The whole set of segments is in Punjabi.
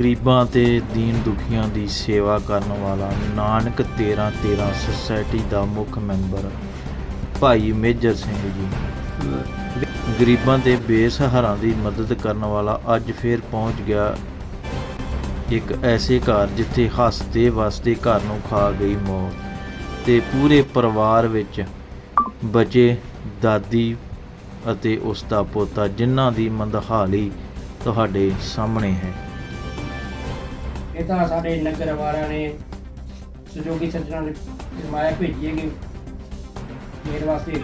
ਗਰੀਬਾਂ ਤੇ ਦੀਨ ਦੁਖੀਆਂ ਦੀ ਸੇਵਾ ਕਰਨ ਵਾਲਾ ਨਾਨਕ 13 13 ਸੁਸਾਇਟੀ ਦਾ ਮੁੱਖ ਮੈਂਬਰ ਭਾਈ ਮੇਜਰ ਸਿੰਘ ਜੀ। ਗਰੀਬਾਂ ਦੇ ਬੇਸਹਾਰਾ ਦੀ ਮਦਦ ਕਰਨ ਵਾਲਾ ਅੱਜ ਫੇਰ ਪਹੁੰਚ ਗਿਆ ਇੱਕ ਐਸੇ ਘਰ ਜਿੱਥੇ ਹੱਸਦੇ ਵਸਦੇ ਘਰ ਨੂੰ ਖਾ ਗਈ ਮੌਤ ਤੇ ਪੂਰੇ ਪਰਿਵਾਰ ਵਿੱਚ ਬਚੇ ਦਾਦੀ ਅਤੇ ਉਸ ਦਾ ਪੋਤਾ ਜਿਨ੍ਹਾਂ ਦੀ ਮੰਦਹਾਲੀ ਤੁਹਾਡੇ ਸਾਹਮਣੇ ਹੈ। ਇਹ ਤਾਂ ਸਾਡੇ ਨਗਰ ਵਾਲਿਆਂ ਨੇ ਸਹਿਯੋਗੀ ਸੱਜਣਾ ਨੇ ਫਰਮਾਇਆ ਭੇਜੀ ਹੈਗੀ। ਮੇਰੇ ਵਾਸਤੇ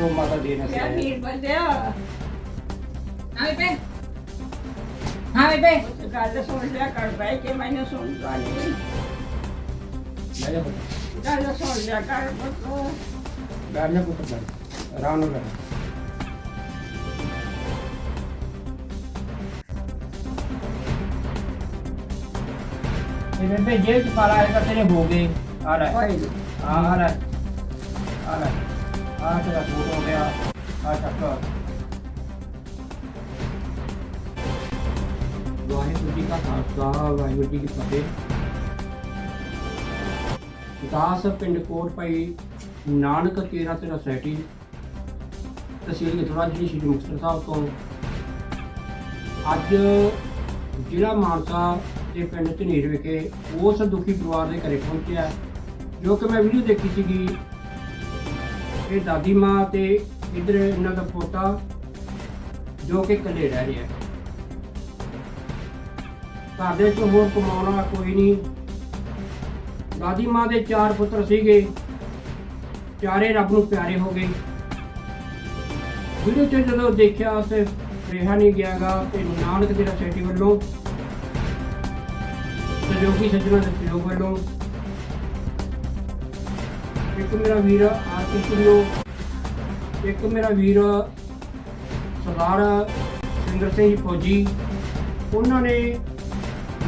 ਉਹ ਮਾਤਾ ਦੇ ਨਾ ਯਾਰ ਸੀ ਵੀਰ ਬੰਦਿਆ ਹਾਂ ਬੇਬੇ। ਹਾਂ ਉਸ ਗੱਲ ਸੁਣ ਲਿਆ ਕਰ ਬੈ ਕੇ ਮੈਨੂੰ ਸੁਣਦਾ ਨਹੀਂ। ਲੈ ਜਾ ਪੁੱਤ। ਗੱਲ ਸੁਣ ਲਿਆ ਕਰ ਬਤੋ ਬੈਠ ਜਾ ਪੁੱਤ ਬੈਠ ਆਰਾਮ ਨਾਲ ਬੈਠ ਇਹ ਬੇਬੇ ਜੇਬ ਚ ਪਾਲਾ ਹੈ ਤੇਰੇ ਹੋ ਗਏ। ਆ ਲੈ। ਆ ਆ ਲੈ। ਆ ਲੈ। ਆ ਤੇਰਾ ਸੂਟ ਹੋ ਗਿਆ। ਆ ਚੱਕ। ਵਾਹਿਗੁਰੂ ਜੀ ਕਾ ਖਾਲਸਾ ਵਾਹਿਗੁਰੂ ਜੀ ਕੀ ਫਤਿਹ। ਦਾਸ ਪਿੰਡ ਕੋਟ ਭਾਈ ਨਾਨਕ ਤੇਰਾ ਤੇਰਾ ਸੈਟੀ ਤਹਿਸੀਲ ਗਥੜਾ ਜਿਹੜੀ ਸ਼੍ਰੀ ਮੁਕਤਸਰ ਸਾਹਿਬ ਤੋਂ। ਅੱਜ ਜ਼ਿਲ੍ਹਾ ਮਾਨਸਾ ਦੇ ਪਿੰਡ ਝਨੀਰ ਵਿਖੇ ਉਸ ਦੁਖੀ ਪਰਿਵਾਰ ਦੇ ਘਰੇ ਪਹੁੰਚਿਆ, ਜੋ ਕਿ ਮੈਂ ਵੀਡੀਓ ਦੇਖੀ ਸੀਗੀ। ਇਹ ਦਾਦੀ ਮਾਂ ਤੇ ਇਧਰ ਇਹਨਾਂ ਦਾ ਪੋਤਾ, ਜੋ ਕਿ ਇਕੱਲੇ ਰਹਿ ਰਿਹਾ ਘਰ ਦੇ ਵਿੱਚ ਹੋਰ ਕਮਾਉਣ ਵਾਲਾ ਕੋਈ ਨਹੀਂ। ਦਾਦੀ ਮਾਂ ਦੇ ਚਾਰ ਪੁੱਤਰ ਸੀਗੇ। ਚਾਰੇ ਰੱਬ ਨੂੰ ਪਿਆਰੇ ਹੋ ਗਏ। ਵੀਡੀਓ 'ਚ ਜਦੋਂ ਦੇਖਿਆ ਤੇ ਰਿਹਾ ਨਹੀਂ ਗਿਆਗਾ, ਤੇ ਨਾਨਕ ਦੇ ਸੋਸਾਇਟੀ ਵੱਲੋਂ ਸਹਿਯੋਗੀ ਸੱਜਣਾ ਦੇ ਸਹਿਯੋਗ ਵੱਲੋਂ। ਇੱਕ ਮੇਰਾ ਵੀਰ ਆਰਤੀ ਕੁਲਿਓ ਇੱਕ ਮੇਰਾ ਵੀਰ ਸਰਦਾਰ ਸਿੰਦਰ ਸਿੰਘ ਫੌਜੀ, ਉਹਨਾਂ ਨੇ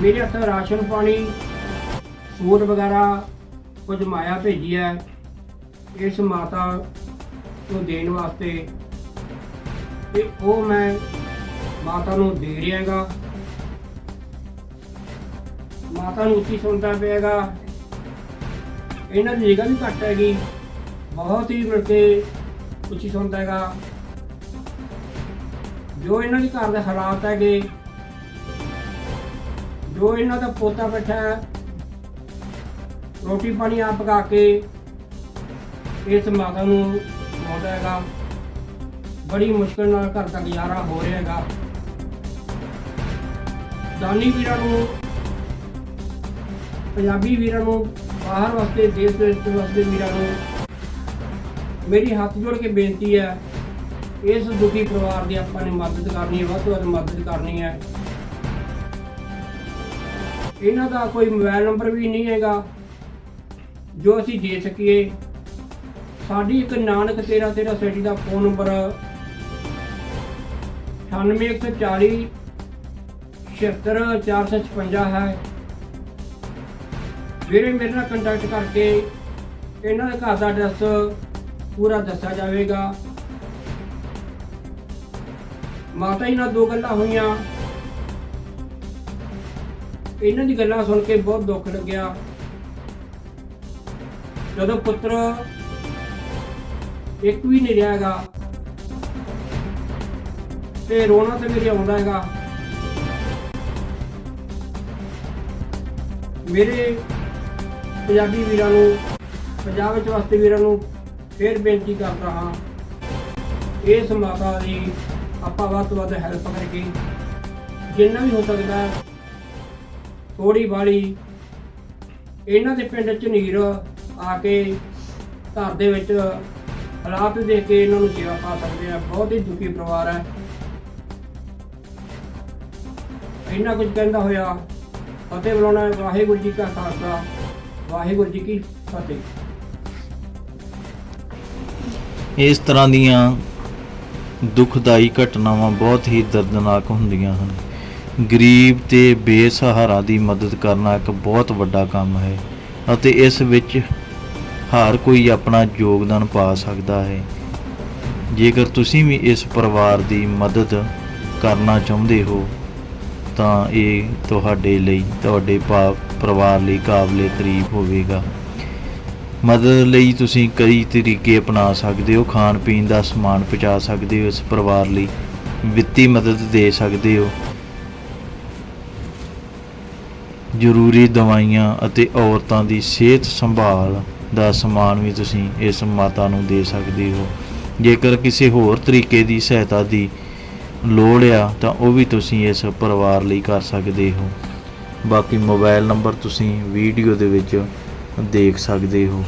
ਮੇਰੇ ਹੱਥ ਰਾਸ਼ਨ ਪਾਣੀ, ਸੂਟ ਵਗੈਰਾ ਕੁਝ ਮਾਇਆ ਭੇਜੀ ਹੈ। ਇਸ ਮਾਤਾ ਨੂੰ ਦੇਣ ਵਾਸਤੇ ਤੇ ਉਹ ਮੈਂ ਮਾਤਾ ਨੂੰ ਦੇ ਰਿਹਾਗਾ। ਮਾਤਾ ਨੂੰ ਉੱਚੀ ਸੁਣਦਾ ਪਿਆਗਾ। ਇਹਨਾਂ ਦੀ ਜਗ੍ਹਾ ਵੀ ਘੱਟ ਹੈਗੀ। ਬਹੁਤ ਹੀ ਮਿਲ ਕੇ ਉੱਚੀ ਸੁਣਦਾ ਹੈਗਾ। ਜੋ ਇਹਨਾਂ ਦੇ ਘਰ ਦੇ ਹਾਲਾਤ ਹੈਗੇ, ਜੋ ਇਹਨਾਂ ਦਾ ਪੋਤਾ ਬੈਠਾ ਰੋਟੀ ਪਾਣੀ ਆਪ ਪਕਾ ਕੇ ਇਸ ਮਾਤਾ ਨੂੰ ਖਵਾਉਂਦਾ ਹੈਗਾ। ਬੜੀ ਮੁਸ਼ਕਲ ਨਾਲ ਘਰ ਦਾ ਗੁਜ਼ਾਰਾ ਹੋ ਰਿਹਾ ਹੈਗਾ। ਦਾਨੀ ਵੀਰਾਂ ਨੂੰ ਪੰਜਾਬੀ ਵੀਰਾਂ ਨੂੰ, ਬਾਹਰ ਵਾਸਤੇ, ਦੇਸ਼ ਦੇ ਵਿੱਚ ਵੀਰਾਂ ਨੂੰ ਮੇਰੀ ਹੱਥ ਜੋੜ ਕੇ ਬੇਨਤੀ ਹੈ, ਇਸ ਦੁਖੀ ਪਰਿਵਾਰ ਦੀ ਆਪਾਂ ਨੇ ਮਦਦ ਕਰਨੀ ਹੈ, ਵੱਧ ਤੋਂ ਵੱਧ ਮਦਦ ਕਰਨੀ ਹੈ। ਇਹਨਾਂ ਦਾ ਕੋਈ ਮੋਬਾਈਲ ਨੰਬਰ ਵੀ ਨਹੀਂ ਹੈਗਾ, ਜੋ ਅਸੀਂ ਦੇ ਸਕੀਏ। ਸਾਡੀ ਇੱਕ ਨਾਨਕ ਤੇਰਾ ਤੇਰਾ ਸੈਟੀ ਦਾ ਫੋਨ ਨੰਬਰ 9840 76456 ਹੈ। ਵੀਰੇ ਮੇਰੇ ਨਾਲ ਕੰਟੈਕਟ ਕਰਕੇ ਇਹਨਾਂ ਦੇ ਘਰ ਦਾ ਐਡਰੈਸ ਪੂਰਾ ਦੱਸਿਆ ਜਾਵੇਗਾ। ਮਾਤਾ ਜੀ ਨਾਲ ਦੋ ਗੱਲਾਂ ਹੋਈਆਂ। ਇਹਨਾਂ ਦੀ ਗੱਲਾਂ ਸੁਣ ਕੇ ਬਹੁਤ ਦੁੱਖ ਲੱਗਿਆ। ਜਦੋਂ ਪੁੱਤਰ ਇੱਕ ਵੀ ਨਹੀਂ ਰਿਹਾ ਹੈਗਾ, ਤੇ ਰੋਣਾ ਤੇ ਮੇਰੇ ਆਉਂਦਾ ਹੈਗਾ। ਮੇਰੇ ਪੰਜਾਬੀ ਵੀਰਾਂ ਨੂੰ, ਪੰਜਾਬ ਵਿੱਚ ਵਸਦੇ ਵੀਰਾਂ ਨੂੰ ਫੇਰ ਬੇਨਤੀ ਕਰਦਾ ਹਾਂ, ਇਸ ਮਾਤਾ ਦੀ ਆਪਾਂ ਵੱਧ ਤੋਂ ਵੱਧ ਹੈਲਪ ਕਰਕੇ ਜਿੰਨਾ ਵੀ ਹੋ ਸਕਦਾ ਥੋੜੀ ਬਾਲੀ ਇਹਨਾਂ ਦੇ ਪਿੰਡ ਚ ਨੀਰ ਆ ਕੇ ਘਰ ਦੇ ਵਿੱਚ ਹਾਲਾਤ ਦੇਖ ਕੇ ਇਹਨਾਂ ਨੂੰ ਸੇਵਾ ਪਾ ਸਕਦੇ ਆ। ਬਹੁਤ ਹੀ ਦੁਖੀ ਪਰਿਵਾਰ ਹੈ। ਇੰਨਾ ਕੁਝ ਕਹਿੰਦਾ ਹੋਇਆ, ਫਤਿਹ ਬੁਲਾਉਣਾ ਵਾਹਿਗੁਰੂ ਜੀ ਕਾ ਖਾਲਸਾ। ਵਾਹਿਗੁਰੂ ਜੀ ਕੀ ਫਤਿਹ। ਇਸ ਤਰ੍ਹਾਂ ਦੀਆਂ ਦੁਖਦਾਈ ਘਟਨਾਵਾਂ ਬਹੁਤ ਹੀ ਦਰਦਨਾਕ ਹੁੰਦੀਆਂ ਹਨ। ਗਰੀਬ ਤੇ ਬੇਸਹਾਰਾ ਦੀ ਮਦਦ ਕਰਨਾ ਇੱਕ ਬਹੁਤ ਵੱਡਾ ਕੰਮ ਹੈ ਅਤੇ ਇਸ ਵਿੱਚ ਹਰ ਕੋਈ ਆਪਣਾ ਯੋਗਦਾਨ ਪਾ ਸਕਦਾ ਹੈ। ਜੇਕਰ ਤੁਸੀਂ ਵੀ ਇਸ ਪਰਿਵਾਰ ਦੀ ਮਦਦ ਕਰਨਾ ਚਾਹੁੰਦੇ ਹੋ ਤਾਂ ਇਹ ਤੁਹਾਡੇ ਲਈ, ਤੁਹਾਡੇ ਪਾ- ਪਰਿਵਾਰ ਲਈ ਕਾਬਲੇ ਕਰੀਬ ਹੋਵੇਗਾ। ਮਦਦ ਲਈ ਤੁਸੀਂ ਕਈ ਤਰੀਕੇ ਅਪਣਾ ਸਕਦੇ ਹੋ, ਖਾਣ ਪੀਣ ਦਾ ਸਮਾਨ ਪਹੁੰਚਾ ਸਕਦੇ ਹੋ, ਇਸ ਪਰਿਵਾਰ ਲਈ ਵਿੱਤੀ ਮਦਦ ਦੇ ਸਕਦੇ ਹੋ। ਜ਼ਰੂਰੀ ਦਵਾਈਆਂ ਅਤੇ ਔਰਤਾਂ ਦੀ ਸਿਹਤ ਸੰਭਾਲ ਦਾ ਸਮਾਨ ਵੀ ਤੁਸੀਂ ਇਸ ਮਾਤਾ ਨੂੰ ਦੇ ਸਕਦੇ ਹੋ। ਜੇਕਰ ਕਿਸੇ ਹੋਰ ਤਰੀਕੇ ਦੀ ਸਹਾਇਤਾ ਦੀ ਲੋੜ ਆ, ਤਾਂ ਉਹ ਵੀ ਤੁਸੀਂ ਇਸ ਪਰਿਵਾਰ ਲਈ ਕਰ ਸਕਦੇ ਹੋ। ਬਾਕੀ ਮੋਬਾਈਲ ਨੰਬਰ ਤੁਸੀਂ ਵੀਡੀਓ ਦੇ ਵਿੱਚ ਦੇਖ ਸਕਦੇ ਹੋ।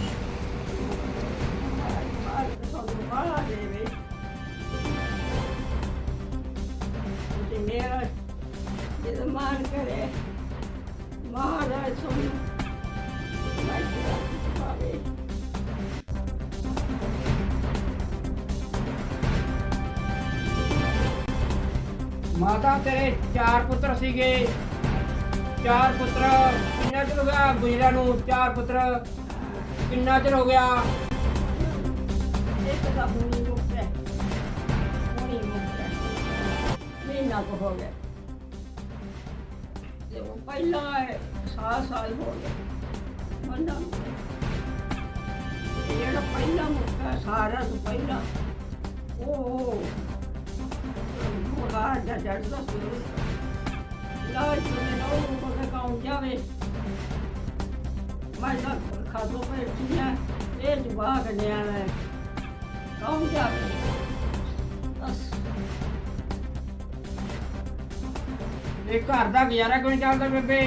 ਮਾਤਾ ਤੇਰੇ ਚਾਰ ਪੁੱਤਰ ਸੀਗੇ। ਚਾਰ ਪੁੱਤਰ ਕਿੰਨਾ ਚਿਰ ਹੋ ਗਿਆ ਗੁਜਰਾਂ ਨੂੰ? ਚਾਰ ਪੁੱਤਰ ਕਿੰਨਾ ਚਿਰ ਹੋ ਗਿਆ? ਇੱਕ ਦਾ ਹੁਣੀ ਮੁੱਕਿਆ ਹੁਣੀ ਮੁੱਕਿਆ ਮਹੀਨਾ ਕੁ ਹੋ ਗਿਆ। ਤੇ ਉਹ ਪਹਿਲਾਂ ਸਾਲ ਸਾਲ ਹੋ ਗਿਆ ਮੰਨਾ ਇਹ ਜਿਹੜਾ ਪਹਿਲਾਂ ਮੁੱਕਾ ਸਾਰਾ ਤੋਂ ਪਹਿਲਾਂ, ਉਹ ਮੁਗਾ ਜਾ ਜੜਦਾ ਸੀ ਲਾਜ ਨੇ ਨਾ ਉਹ ਮੁਗਾ ਕਾਉਂ ਜਾਵੇ। ਮੈਂ ਤਾਂ ਖਾਦੋ ਪੇ ਚੀਆ ਇਹ ਜਵਾਗ ਨਿਆਣਾ ਕਾਉਂ ਜਾਵੇ? ਬਸ ਇਹ ਘਰ ਦਾ ਗੁਜ਼ਾਰਾ ਕਿਵੇਂ ਚੱਲਦਾ ਬੇਬੇ?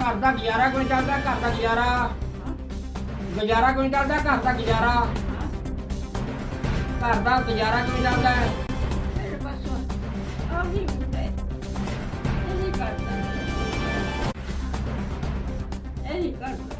ਘਰ ਦਾ ਗੁਜ਼ਾਰਾ ਕਿਵੇਂ ਚੱਲਦਾ? ਘਰ ਦਾ ਗੁਜ਼ਾਰਾ। ਗੁਜ਼ਾਰਾ ਕਿਵੇਂ ਚੱਲਦਾ? ਘਰ ਦਾ ਗੁਜ਼ਾਰਾ। ਘਰ ਦਾ ਗੁਜ਼ਾਰਾ ਕਿਵੇਂ ਚੱਲਦਾ? dahil mi ustedes? Es Es